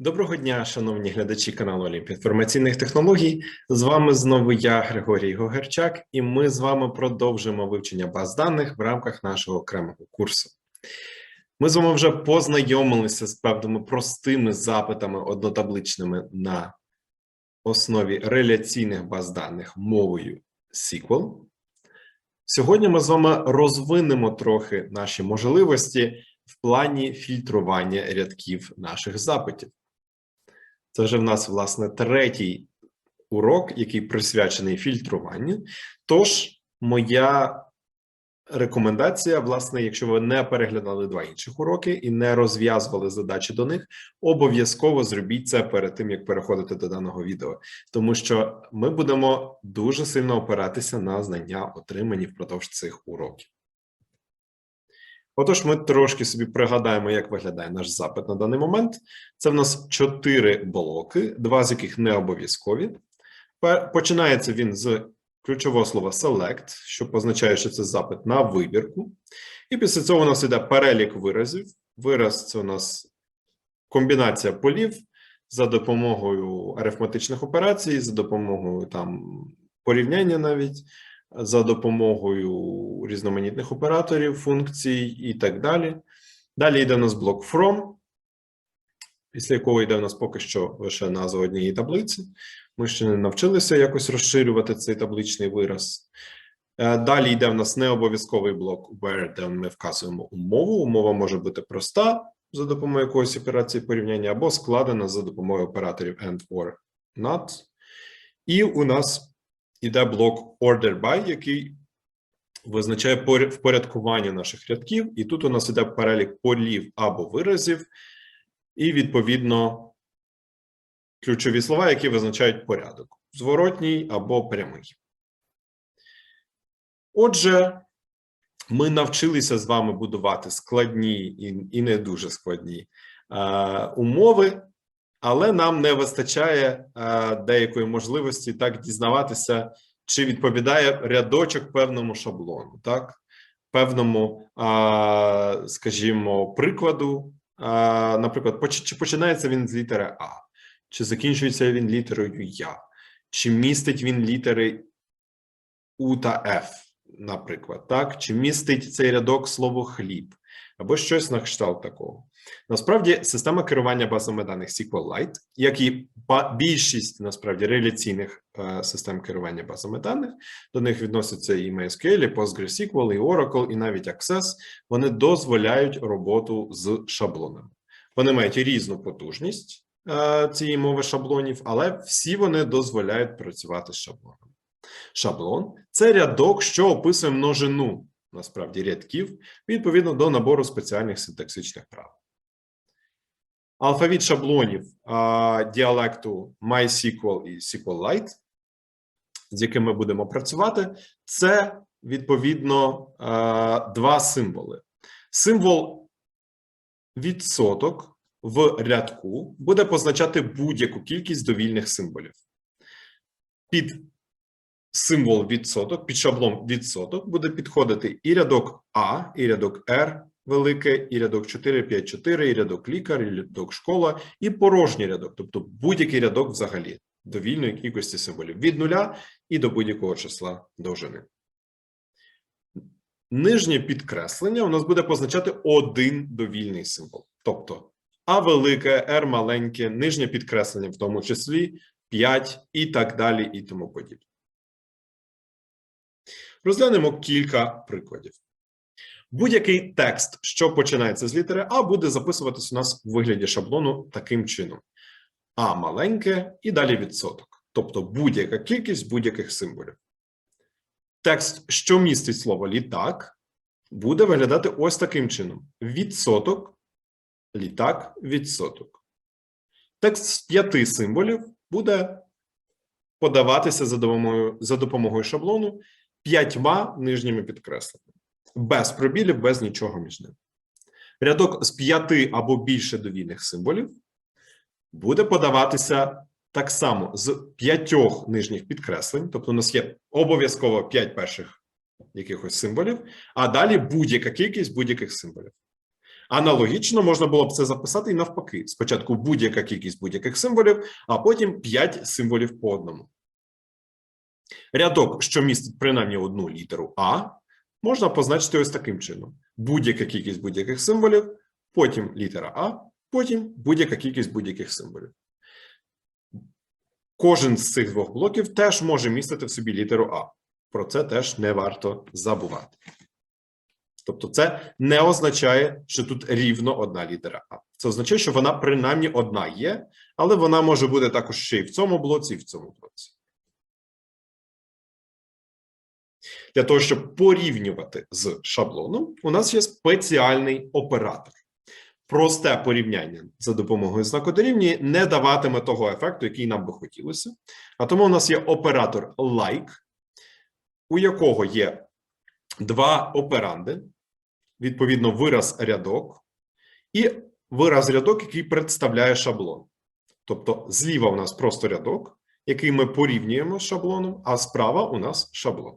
Доброго дня, шановні глядачі каналу Олімп інформаційних технологій. З вами знову я, Григорій Гогерчак, і ми з вами продовжимо вивчення баз даних в рамках нашого окремого курсу. Ми з вами вже познайомилися з певними простими запитами однотабличними на основі реляційних баз даних мовою SQL. Сьогодні ми з вами розвинемо трохи наші можливості в плані фільтрування рядків наших запитів. Це вже в нас, власне, третій урок, який присвячений фільтруванню. Тож, моя рекомендація, власне, якщо ви не переглядали два інших уроки і не розв'язували задачі до них, обов'язково зробіть це перед тим, як переходити до даного відео, тому що ми будемо дуже сильно опиратися на знання, отримані впродовж цих уроків. Отож, ми трошки собі пригадаємо, як виглядає наш запит на даний момент. Це в нас чотири блоки, два з яких не обов'язкові. Починається він з ключового слова select, що позначає, що це запит на вибірку. І після цього у нас йде перелік виразів. Вираз це у нас комбінація полів за допомогою арифметичних операцій, за допомогою там порівняння навіть за допомогою різноманітних операторів, функцій і так далі. Далі йде у нас блок from, після якого йде у нас поки що лише назва однієї таблиці. Ми ще не навчилися якось розширювати цей табличний вираз. Е, Далі йде у нас необов'язковий блок where, де ми вказуємо умову. Умова може бути проста за допомогою якоїсь операції порівняння, або складена за допомогою операторів and or not. І у нас іде блок order by, який визначає впорядкування наших рядків, і тут у нас іде перелік полів або виразів, і відповідно ключові слова, які визначають порядок: зворотній або прямий. Отже, ми навчилися з вами будувати складні і, не дуже складні е, умови, але нам не вистачає е, деякої можливості так дізнаватися, чи відповідає рядочок певному шаблону, так? Певному, скажімо, прикладу. Наприклад, чи починається він з літери А, чи закінчується він літерою Я, чи містить він літери У та Ф, наприклад, так? Чи містить цей рядок слово хліб, або щось на кшталт такого. Насправді, система керування базами даних SQLite, як і більшість насправді реляційних е, систем керування базами даних, до них відносяться і MySQL, і PostgreSQL, і Oracle, і навіть Access, вони дозволяють роботу з шаблонами. Вони мають різну потужність е, цієї мови шаблонів, але всі вони дозволяють працювати з шаблонами. Шаблон це рядок, що описує множину насправді рядків відповідно до набору спеціальних синтаксичних правил. Алфавіт шаблонів а, діалекту MySQL і SQLite, з якими ми будемо працювати, це відповідно а, два символи. Символ відсоток в рядку буде позначати будь-яку кількість довільних символів. Під символ відсоток, під шаблон відсоток буде підходити і рядок А, і рядок R велике, і рядок 4, 5, 4, і рядок лікар, і рядок школа, і порожній рядок, тобто будь-який рядок взагалі довільної кількості символів від нуля і до будь-якого числа довжини. Нижнє підкреслення у нас буде позначати один довільний символ. Тобто А велике, R маленьке, нижнє підкреслення, в тому числі 5 і так далі, і тому подібне. Розглянемо кілька прикладів. Будь-який текст, що починається з літери А, буде записуватись у нас у вигляді шаблону таким чином: А маленьке і далі відсоток. Тобто будь-яка кількість будь-яких символів. Текст, що містить слово літак, буде виглядати ось таким чином: відсоток, літак, відсоток. Текст з п'яти символів буде подаватися за допомогою, за допомогою шаблону п'ятьма нижніми підкресленнями. Без пробілів, без нічого між ними. Рядок з п'яти або більше довільних символів буде подаватися так само з п'ятьох нижніх підкреслень, тобто у нас є обов'язково п'ять перших якихось символів, а далі будь-яка кількість будь-яких символів. Аналогічно можна було б це записати і навпаки. Спочатку будь-яка кількість будь-яких символів, а потім 5 символів по одному. Рядок, що містить принаймні одну літеру А, можна позначити ось таким чином: будь-яка кількість будь-яких символів, потім літера А, потім будь-яка кількість будь-яких символів. Кожен з цих двох блоків теж може містити в собі літеру А. Про це теж не варто забувати. Тобто, це не означає, що тут рівно одна літера А. Це означає, що вона принаймні одна є, але вона може бути також ще й в цьому блоці, і в цьому блоці. Для того, щоб порівнювати з шаблоном, у нас є спеціальний оператор. Просте порівняння за допомогою знаку дорівнює не даватиме того ефекту, який нам би хотілося. А тому у нас є оператор like, у якого є два операнди, відповідно, вираз рядок, і вираз рядок, який представляє шаблон. Тобто, зліва у нас просто рядок, який ми порівнюємо з шаблоном, а справа у нас шаблон.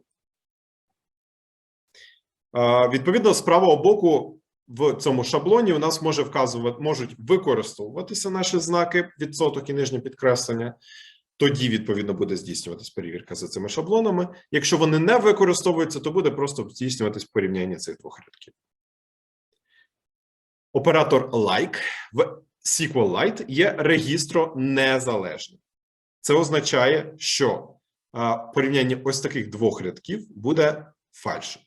Відповідно, з правого боку в цьому шаблоні у нас може вказувати, можуть використовуватися наші знаки відсоток і нижнє підкреслення. Тоді, відповідно, буде здійснюватись перевірка за цими шаблонами. Якщо вони не використовуються, то буде просто здійснюватись порівняння цих двох рядків. Оператор like в SQLite є регістро незалежним. Це означає, що порівняння ось таких двох рядків буде фальшем.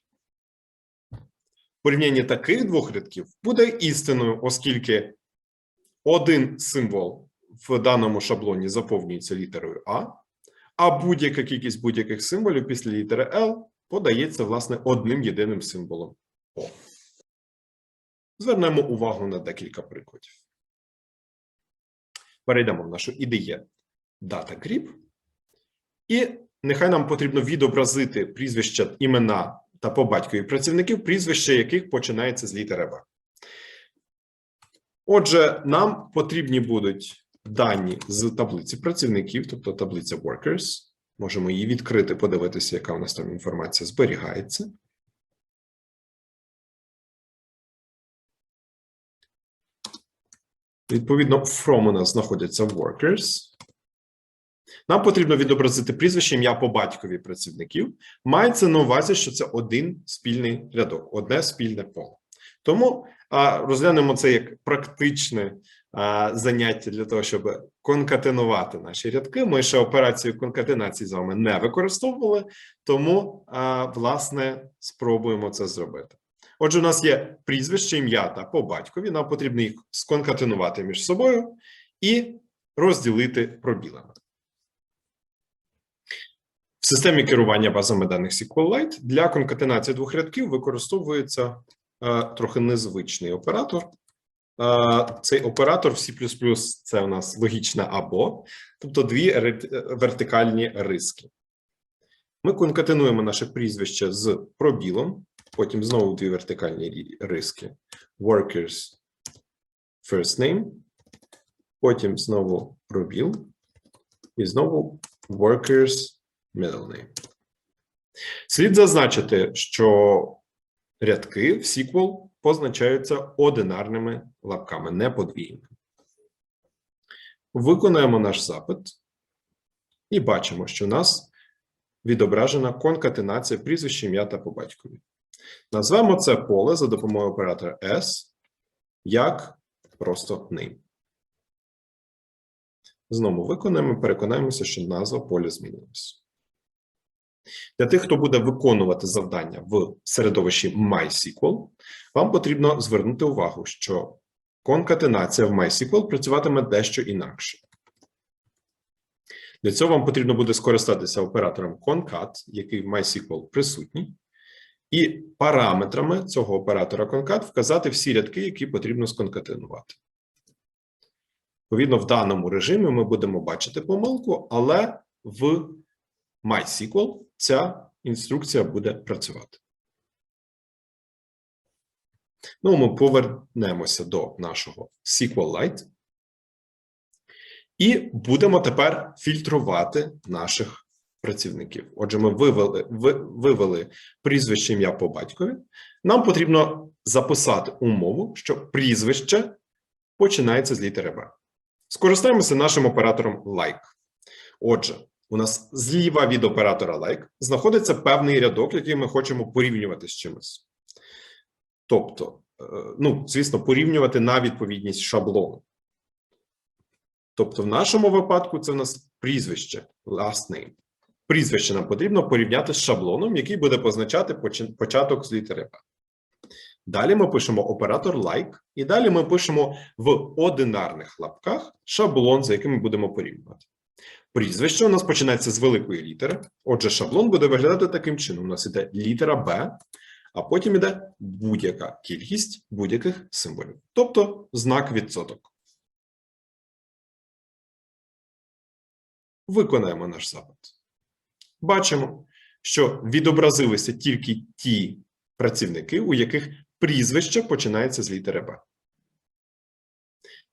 Порівняння таких двох рядків буде істиною, оскільки один символ в даному шаблоні заповнюється літерою А, а будь-яка кількість будь-яких символів після літери L подається, власне, одним єдиним символом О. Звернемо увагу на декілька прикладів. Перейдемо в нашу IDE Data Grip. І нехай нам потрібно відобразити прізвища, імена та по батькові працівників, прізвища яких починається з літери В. Отже, нам потрібні будуть дані з таблиці працівників, тобто таблиця Workers. Можемо її відкрити, подивитися, яка у нас там інформація зберігається. Відповідно, from у нас знаходяться workers. Нам потрібно відобразити прізвище ім'я по батькові працівників. Мається на увазі, що це один спільний рядок, одне спільне поле. Тому розглянемо це як практичне заняття для того, щоб конкатенувати наші рядки. Ми ще операцію конкатенації з вами не використовували, тому, власне, спробуємо це зробити. Отже, у нас є прізвище, ім'я та по батькові. Нам потрібно їх сконкатенувати між собою і розділити пробілами. В системі керування базами даних SQLite для конкатенації двох рядків використовується е, трохи незвичний оператор. Е, цей оператор в C++ це у нас логічне або, тобто дві вертикальні риски. Ми конкатенуємо наше прізвище з пробілом, потім знову дві вертикальні риски. Workers first name, потім знову пробіл, і знову workers middle name. Слід зазначити, що рядки в SQL позначаються одинарними лапками, не подвійними. Виконуємо наш запит і бачимо, що у нас відображена конкатенація прізвища, ім'я та по батькові. Назвемо це поле за допомогою оператора S як просто name. Знову виконаємо, переконаємося, що назва поля змінилася. Для тих, хто буде виконувати завдання в середовищі MySQL, вам потрібно звернути увагу, що конкатенація в MySQL працюватиме дещо інакше. Для цього вам потрібно буде скористатися оператором concat, який в MySQL присутній, і параметрами цього оператора concat вказати всі рядки, які потрібно сконкатенувати. Відповідно, в даному режимі ми будемо бачити помилку, але в MySQL ця інструкція буде працювати. Ну, ми повернемося до нашого SQLite і будемо тепер фільтрувати наших працівників. Отже, ми вивели, ви, вивели прізвище ім'я по батькові. Нам потрібно записати умову, що прізвище починається з літери Б. Скористаємося нашим оператором like. Отже, у нас зліва від оператора like знаходиться певний рядок, який ми хочемо порівнювати з чимось. Тобто, е, ну, звісно, порівнювати на відповідність шаблону. Тобто, в нашому випадку це в нас прізвище, last name. Прізвище нам потрібно порівняти з шаблоном, який буде позначати початок з літери Б. Далі ми пишемо оператор like, і далі ми пишемо в одинарних лапках шаблон, за яким ми будемо порівнювати. Прізвище у нас починається з великої літери. Отже, шаблон буде виглядати таким чином: у нас іде літера Б, а потім іде будь-яка кількість будь-яких символів, тобто знак відсоток. Виконаємо наш запит. Бачимо, що відобразилися тільки ті працівники, у яких прізвище починається з літери Б.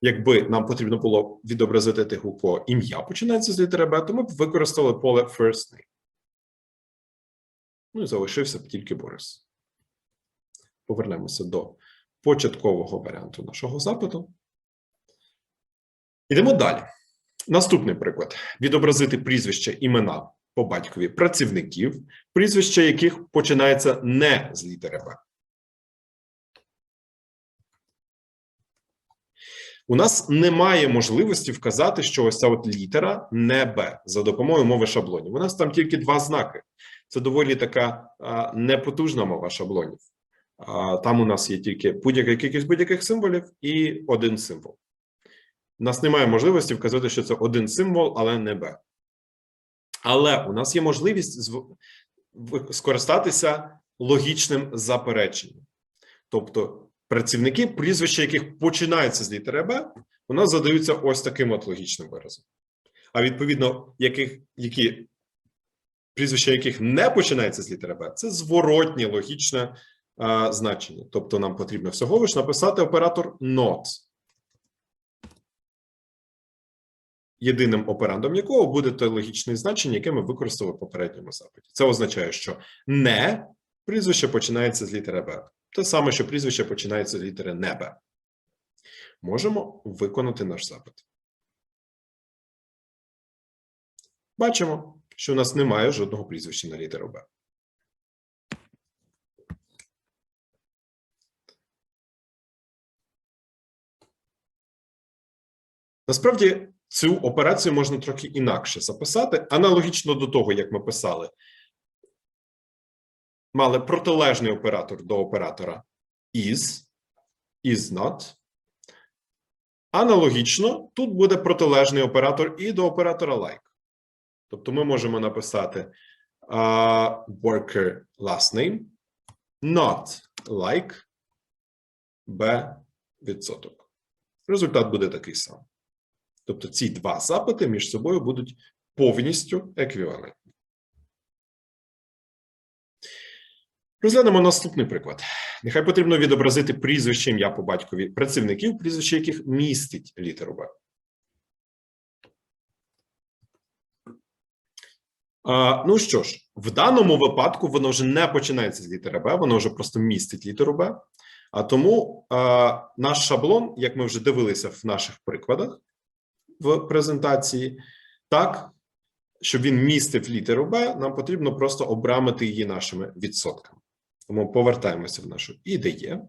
Якби нам потрібно було відобразити тих, у кого ім'я починається з літери Б, то ми б використали поле first name. Ну і залишився б тільки Борис. Повернемося до початкового варіанту нашого запиту. Йдемо далі. Наступний приклад: відобразити прізвище імена по батькові працівників, прізвище яких починається не з літери Б. У нас немає можливості вказати, що ось ця от літера не Б за допомогою мови шаблонів. У нас там тільки два знаки. Це доволі така непотужна мова шаблонів. Там у нас є тільки будь-яка кількість будь-яких символів і один символ. У нас немає можливості вказати, що це один символ, але не Б. Але у нас є можливість скористатися логічним запереченням. Тобто працівники, прізвища яких починаються з літери Б, у нас задаються ось таким от логічним виразом. А відповідно, яких, які прізвища яких не починається з літери Б, це зворотнє логічне а, значення. Тобто нам потрібно всього лиш написати оператор not. Єдиним операндом якого буде те логічне значення, яке ми використали в попередньому запиті. Це означає, що не прізвище починається з літери Б. Те саме, що прізвище починається з літери не Б. Можемо виконати наш запит. Бачимо, що у нас немає жодного прізвища на літеру Б. Насправді цю операцію можна трохи інакше записати, аналогічно до того, як ми писали. Мали протилежний оператор до оператора is, is not. Аналогічно, тут буде протилежний оператор і до оператора like. Тобто ми можемо написати uh, worker last name, not like b відсоток. Результат буде такий самий. Тобто ці два запити між собою будуть повністю еквівалентні. Розглянемо наступний приклад. Нехай потрібно відобразити прізвище ім'я по батькові працівників, прізвище яких містить літеру Б. Ну що ж, в даному випадку воно вже не починається з літери Б, воно вже просто містить літеру Б. А тому а, наш шаблон, як ми вже дивилися в наших прикладах в презентації, так, щоб він містив літеру Б, нам потрібно просто обрамити її нашими відсотками. Тому повертаємося в нашу IDE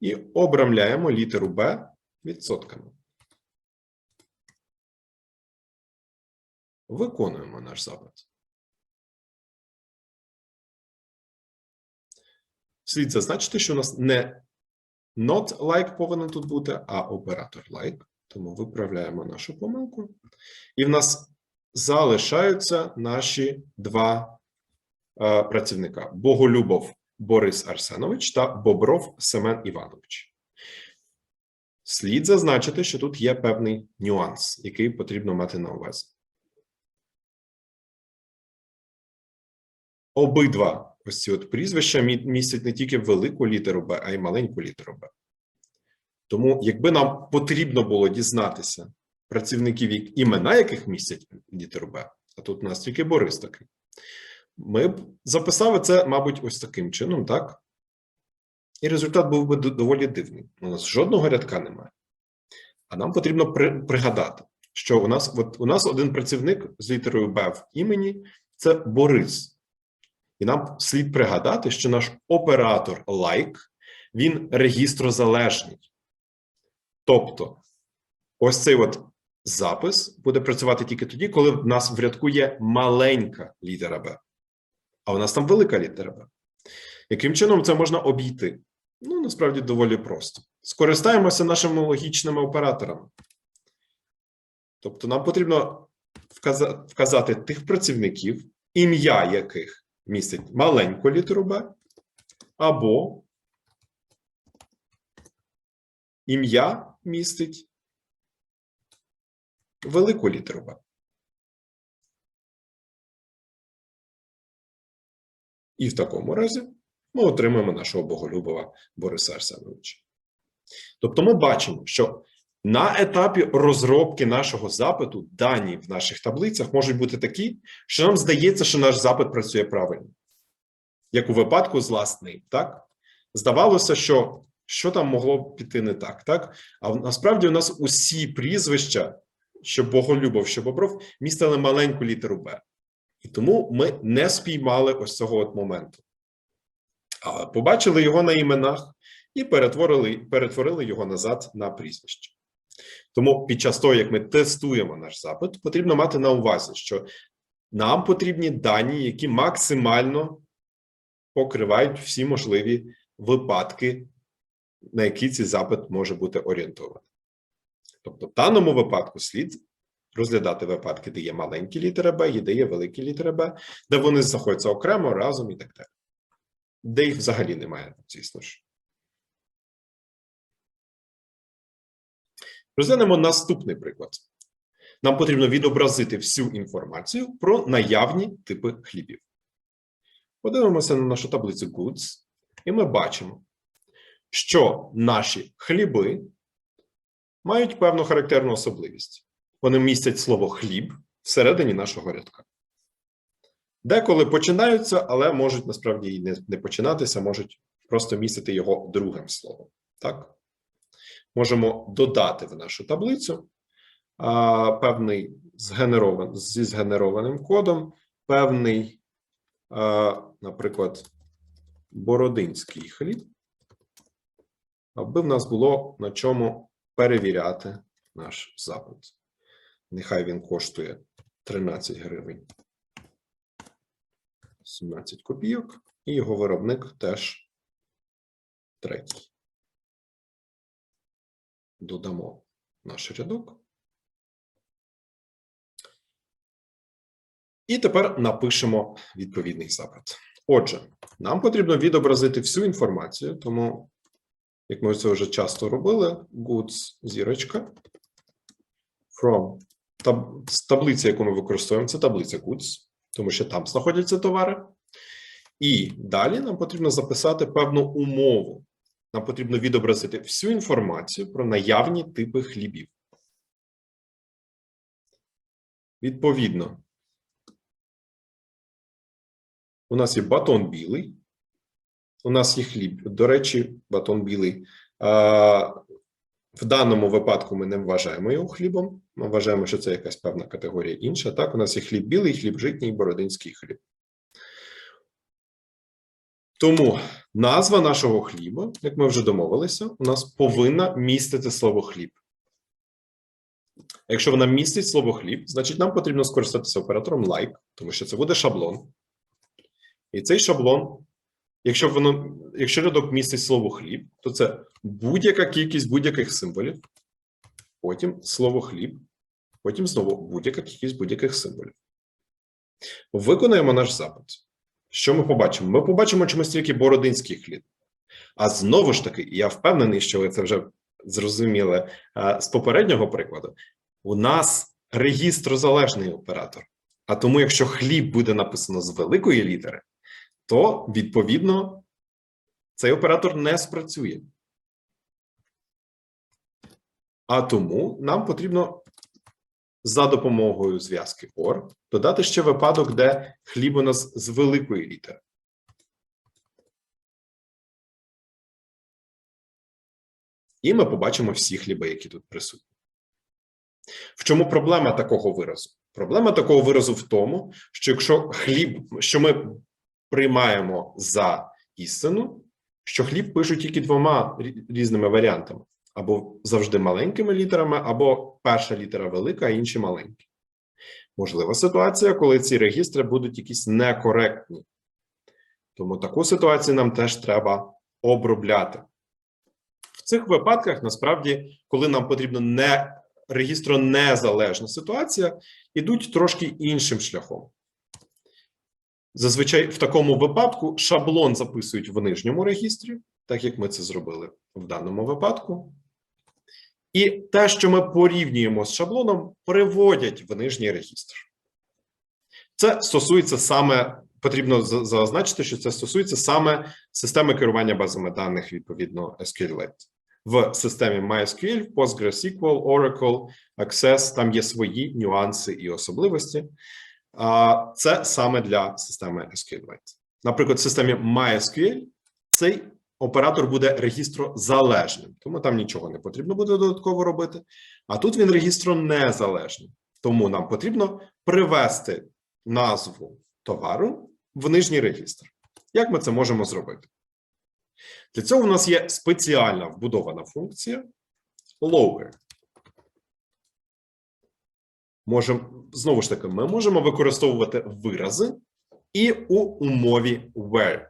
і обрамляємо літеру Б відсотками. Виконуємо наш запит. Слід зазначити, що у нас не not like повинен тут бути, а оператор like. Тому виправляємо нашу помилку. І в нас залишаються наші два працівника: Боголюбов Борис Арсенович та Бобров Семен Іванович. Слід зазначити, що тут є певний нюанс, який потрібно мати на увазі. Обидва ось ці от прізвища містять не тільки велику літеру Б, а й маленьку літеру Б. Тому, якби нам потрібно було дізнатися працівників, імена яких містять літеру Б, а тут у нас тільки Борис такий, ми б записали це, мабуть, ось таким чином, так? І результат був би доволі дивний. У нас жодного рядка немає. А нам потрібно при- пригадати, що у нас, от, у нас один працівник з літерою Б в імені це Борис. І нам слід пригадати, що наш оператор like він регістрозалежний. Тобто, ось цей от запис буде працювати тільки тоді, коли в нас в рядку є маленька літера Б, а у нас там велика літера Б. Яким чином це можна обійти? Ну, насправді доволі просто. Скористаємося нашими логічними операторами. Тобто, нам потрібно вказати тих працівників, ім'я яких містить маленьку літеру Б, або ім'я містить велику літеру Б. І в такому разі ми отримаємо нашого боголюбова Бориса Арсеновича. Тобто ми бачимо, що на етапі розробки нашого запиту дані в наших таблицях можуть бути такі, що нам здається, що наш запит працює правильно. Як у випадку з last так? Здавалося, що що там могло піти не так, так? А насправді у нас усі прізвища, що Боголюбов, що Бобров, містили маленьку літеру Б. І тому ми не спіймали ось цього от моменту. А побачили його на іменах і перетворили, перетворили його назад на прізвище. Тому під час того, як ми тестуємо наш запит, потрібно мати на увазі, що нам потрібні дані, які максимально покривають всі можливі випадки, на які цей запит може бути орієнтований. Тобто, в даному випадку слід розглядати випадки, де є маленькі літери Б, і де є великі літери Б, де вони знаходяться окремо, разом і так далі. Де їх взагалі немає, звісно ж. Розглянемо наступний приклад. Нам потрібно відобразити всю інформацію про наявні типи хлібів. Подивимося на нашу таблицю Goods, і ми бачимо, що наші хліби мають певну характерну особливість. Вони містять слово хліб всередині нашого рядка. Деколи починаються, але можуть насправді і не, не починатися, можуть просто містити його другим словом. Так? Можемо додати в нашу таблицю а, певний згенерован, зі згенерованим кодом, певний, а, наприклад, бородинський хліб, аби в нас було на чому перевіряти наш запит. Нехай він коштує 13 гривень 17 копійок, і його виробник теж третій. Додамо наш рядок. І тепер напишемо відповідний запит. Отже, нам потрібно відобразити всю інформацію, тому, як ми це вже часто робили, goods зірочка from таб, з таблиці, яку ми використовуємо, це таблиця goods, тому що там знаходяться товари. І далі нам потрібно записати певну умову. Нам потрібно відобразити всю інформацію про наявні типи хлібів. Відповідно, у нас є батон білий, у нас є хліб. До речі, батон білий. В даному випадку ми не вважаємо його хлібом. Ми вважаємо, що це якась певна категорія інша. Так, у нас є хліб білий, хліб житній, бородинський хліб. Тому назва нашого хліба, як ми вже домовилися, у нас повинна містити слово хліб. Якщо вона містить слово хліб, значить нам потрібно скористатися оператором like, тому що це буде шаблон. І цей шаблон, якщо воно, якщо рядок містить слово хліб, то це будь-яка кількість будь-яких символів, потім слово хліб, потім знову будь-яка кількість будь-яких символів. Виконаємо наш запит. Що ми побачимо? Ми побачимо чомусь тільки бородинський хліб. А знову ж таки, я впевнений, що ви це вже зрозуміли е, з попереднього прикладу. У нас регістрозалежний оператор. А тому, якщо хліб буде написано з великої літери, то відповідно цей оператор не спрацює. А тому нам потрібно за допомогою зв'язки OR додати ще випадок, де хліб у нас з великої літери. І ми побачимо всі хліби, які тут присутні. В чому проблема такого виразу? Проблема такого виразу в тому, що якщо хліб, що ми приймаємо за істину, що хліб пишуть тільки двома різними варіантами: або завжди маленькими літерами, або перша літера велика, а інші маленькі. Можлива ситуація, коли ці регістри будуть якісь некоректні. Тому таку ситуацію нам теж треба обробляти. В цих випадках, насправді, коли нам потрібно не регістронезалежна ситуація, ідуть трошки іншим шляхом. Зазвичай в такому випадку шаблон записують в нижньому регістрі, так як ми це зробили в даному випадку. І те, що ми порівнюємо з шаблоном, переводять в нижній регістр. Це стосується саме, потрібно зазначити, що це стосується саме системи керування базами даних, відповідно, SQLite. В системі MySQL, PostgreSQL, Oracle, Access, там є свої нюанси і особливості. Це саме для системи SQLite. Наприклад, в системі MySQL цей оператор буде регістрозалежним, тому там нічого не потрібно буде додатково робити. А тут він регістронезалежний. Тому нам потрібно привести назву товару в нижній регістр. Як ми це можемо зробити? Для цього у нас є спеціальна вбудована функція lower. Можемо, знову ж таки, ми можемо використовувати вирази і у умові where.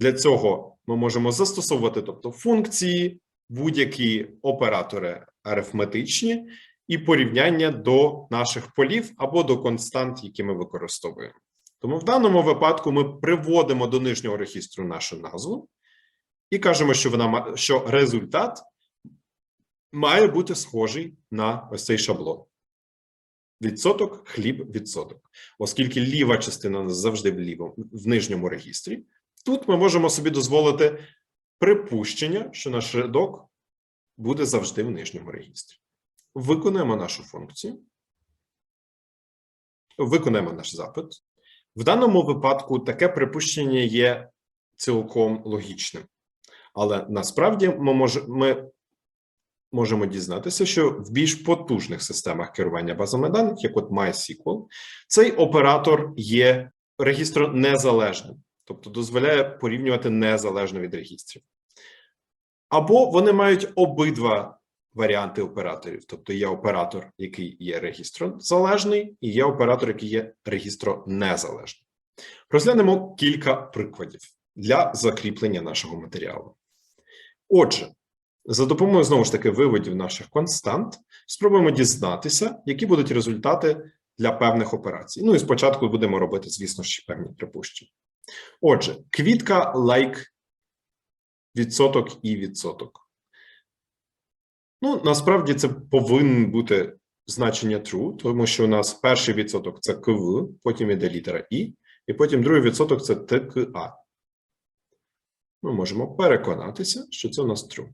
Для цього ми можемо застосовувати тобто, функції, будь-які оператори арифметичні і порівняння до наших полів або до констант, які ми використовуємо. Тому в даному випадку ми приводимо до нижнього регістру нашу назву і кажемо, що вона що результат має бути схожий на ось цей шаблон. Відсоток, хліб, відсоток. Оскільки ліва частина у нас завжди в лівому в нижньому регістрі, тут ми можемо собі дозволити припущення, що наш рядок буде завжди в нижньому регістрі. Виконуємо нашу функцію. Виконуємо наш запит. В даному випадку таке припущення є цілком логічним. Але насправді ми, мож, ми можемо дізнатися, що в більш потужних системах керування базами даних, як от MySQL, цей оператор є регістронезалежним, тобто дозволяє порівнювати незалежно від регістрів. Або вони мають обидва варіанти операторів. Тобто є оператор, який є регістрозалежний, і є оператор, який є регістронезалежний. Розглянемо кілька прикладів для закріплення нашого матеріалу. Отже, за допомогою знову ж таки виводів наших констант, спробуємо дізнатися, які будуть результати для певних операцій. Ну і спочатку будемо робити, звісно, ще певні припущення. Отже, квітка like відсоток і відсоток. Ну, насправді це повинен бути значення true, тому що у нас перший відсоток це КВ, потім іде літера І, і потім другий відсоток це ТКА. Ми можемо переконатися, що це у нас true.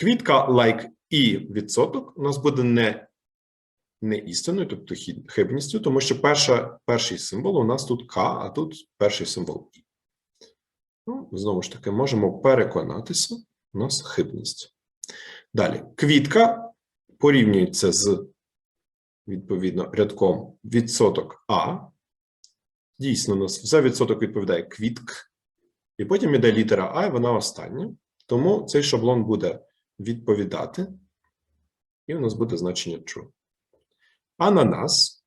Квітка like і відсоток у нас буде не, не істинною, тобто хибністю, тому що перша, перший символ у нас тут К, а тут перший символ І. Ну, знову ж таки, можемо переконатися, у нас хибність. Далі, квітка порівнюється з, відповідно, рядком відсоток А. Дійсно, у нас за відсоток відповідає квітк, і потім іде літера А, і вона остання. Тому цей шаблон буде відповідати, і у нас буде значення true. Ананас.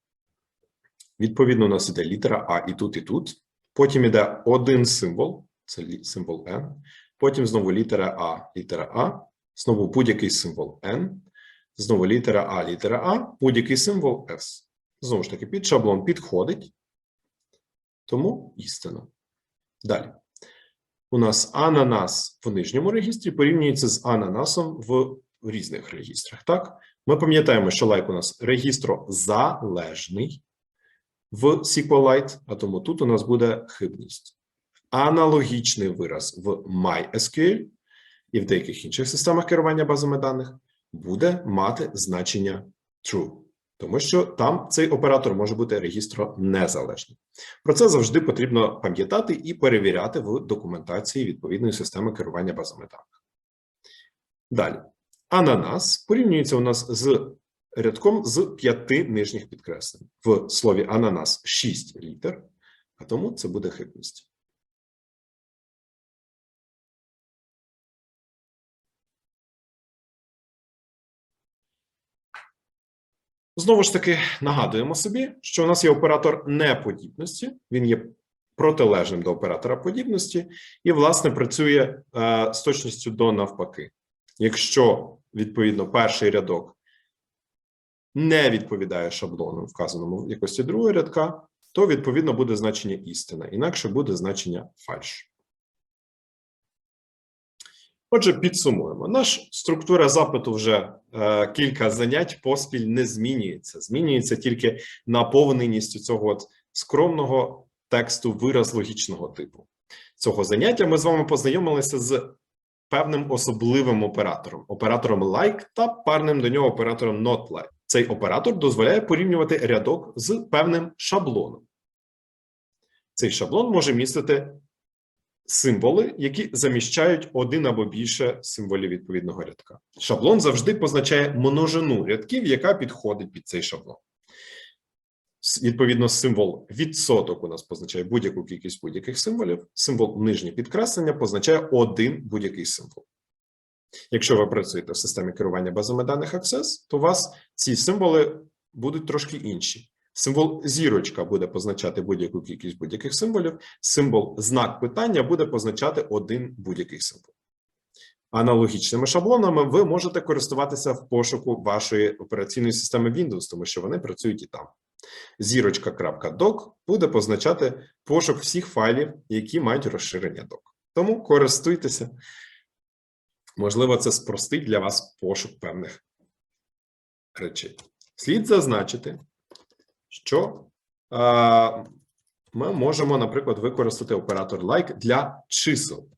Відповідно, у нас іде літера А і тут, і тут. Потім іде один символ, це символ N. Потім знову літера А, літера А, знову будь-який символ N, знову літера А, літера А, будь-який символ S. Знову ж таки, під шаблон підходить, тому істина. Далі. У нас ананас в нижньому регістрі порівнюється з ананасом в різних регістрах. Так, ми пам'ятаємо, що лайк у нас регістрозалежний в SQLite, а тому тут у нас буде хибність. Аналогічний вираз в MySQL і в деяких інших системах керування базами даних буде мати значення true. Тому що там цей оператор може бути регістронезалежним. Про це завжди потрібно пам'ятати і перевіряти в документації відповідної системи керування базами даних. Далі, ананас порівнюється у нас з рядком з п'яти нижніх підкреслень. В слові ананас 6 літер, а тому це буде хибність. Знову ж таки, нагадуємо собі, що у нас є оператор неподібності, він є протилежним до оператора подібності, і, власне, працює е, з точністю до навпаки. Якщо, відповідно, перший рядок не відповідає шаблону, вказаному в якості другого рядка, то відповідно буде значення істина, інакше буде значення фальш. Отже, підсумуємо. Наш структура запиту вже е, кілька занять поспіль не змінюється. Змінюється тільки наповненість цього от скромного тексту вираз логічного типу. Цього заняття ми з вами познайомилися з певним особливим оператором: оператором like та парним до нього оператором not like. Цей оператор дозволяє порівнювати рядок з певним шаблоном. Цей шаблон може містити символи, які заміщають один або більше символів відповідного рядка. Шаблон завжди позначає множину рядків, яка підходить під цей шаблон. Відповідно, символ відсоток у нас позначає будь-яку кількість будь-яких символів. Символ нижнє підкреслення позначає один будь-який символ. Якщо ви працюєте в системі керування базами даних Access, то у вас ці символи будуть трошки інші. Символ зірочка буде позначати будь-яку кількість будь-яких символів. Символ знак питання буде позначати один будь-який символ. Аналогічними шаблонами ви можете користуватися в пошуку вашої операційної системи Windows, тому що вони працюють і там. Зірочка.doc буде позначати пошук всіх файлів, які мають розширення doc. Тому користуйтеся. Можливо, це спростить для вас пошук певних речей. Слід зазначити, що е, ми можемо, наприклад, використати оператор like для чисел.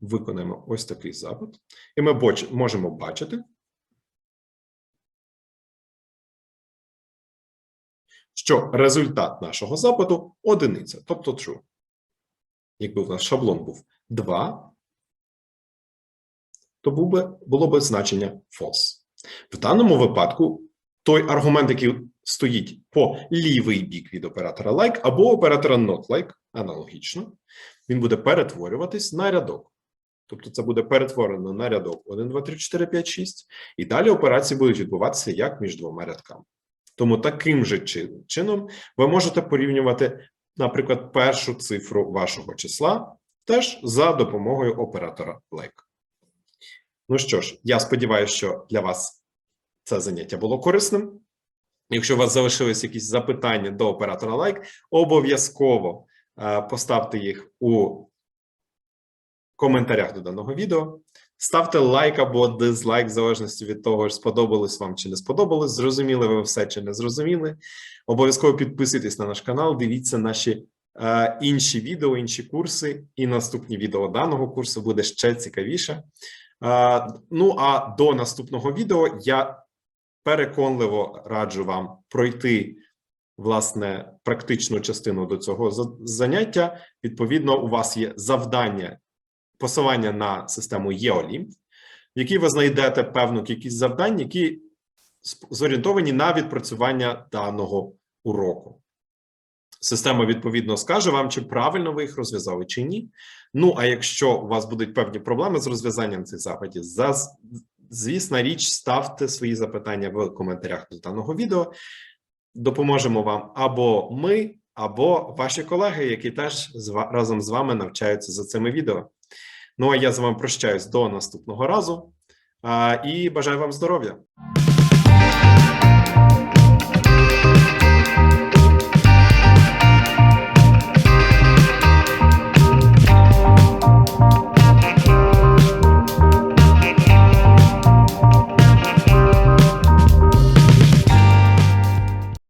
Виконаємо ось такий запит, і ми можемо бачити, що результат нашого запиту одиниця, тобто true. Якби в нас шаблон був 2, то був би, було б значення false. В даному випадку той аргумент, який стоїть по лівий бік від оператора like або оператора not like, аналогічно, він буде перетворюватись на рядок. Тобто це буде перетворено на рядок 1, 2, 3, 4, 5, 6, і далі операції будуть відбуватися як між двома рядками. Тому таким же чином ви можете порівнювати, наприклад, першу цифру вашого числа теж за допомогою оператора like. Ну що ж, я сподіваюся, що для вас це заняття було корисним. Якщо у вас залишились якісь запитання до оператора like, обов'язково е, поставте їх у коментарях до даного відео. Ставте лайк або дизлайк, в залежності від того, сподобалось вам чи не сподобалось. Зрозуміли ви все чи не зрозуміли. Обов'язково підписуйтесь на наш канал, дивіться наші е, інші відео, інші курси, і наступні відео даного курсу буде ще цікавіше. Е, ну а до наступного відео я переконливо раджу вам пройти власне практичну частину до цього заняття. Відповідно, у вас є завдання посилання на систему EOLIMP, в якій ви знайдете певну кількість завдань, які зорієнтовані на відпрацювання даного уроку. Система відповідно скаже вам, чи правильно ви їх розв'язали, чи ні. Ну а якщо у вас будуть певні проблеми з розв'язанням цих запитів, заз- звісна річ, ставте свої запитання в коментарях до даного відео. Допоможемо вам або ми, або ваші колеги, які теж з разом з вами навчаються за цими відео. Ну а я з вами прощаюсь до наступного разу і бажаю вам здоров'я.